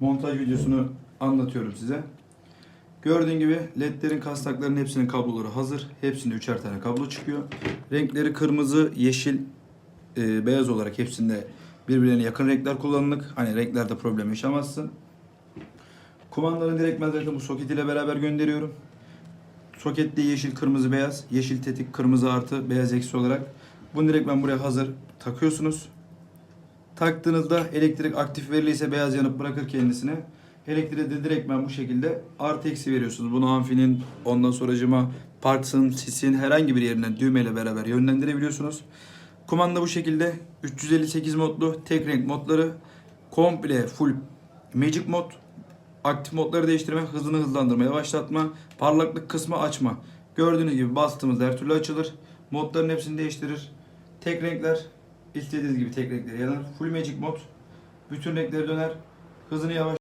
montaj videosunu anlatıyorum size. Gördüğün gibi ledlerin kastaklarının hepsinin kabloları hazır. Hepsinde üçer tane kablo çıkıyor. Renkleri kırmızı, yeşil, e, beyaz olarak hepsinde birbirlerine yakın renkler kullanılık. Hani renklerde problem yaşamazsın. Kumandaları direkt ben zaten bu soket ile beraber gönderiyorum. Soketli yeşil, kırmızı, beyaz. Yeşil tetik, kırmızı artı, beyaz eksi olarak. Bunu direkt ben buraya hazır takıyorsunuz. Taktığınızda elektrik aktif veriliyse beyaz yanıp bırakır kendisini. Elektriğe de direkt ben bu şekilde artı eksi veriyorsunuz. Bunu amfinin ondan sonracıma parksın, sisin herhangi bir yerinden düğmeyle beraber yönlendirebiliyorsunuz. Kumanda bu şekilde 358 modlu tek renk modları komple full magic mod aktif modları değiştirme, hızını hızlandırma, yavaşlatma, parlaklık kısmı açma. Gördüğünüz gibi bastığımızda her türlü açılır. Modların hepsini değiştirir. Tek renkler istediğiniz gibi tek renkleri yanar. Full magic mod bütün renkleri döner. Hızını yavaş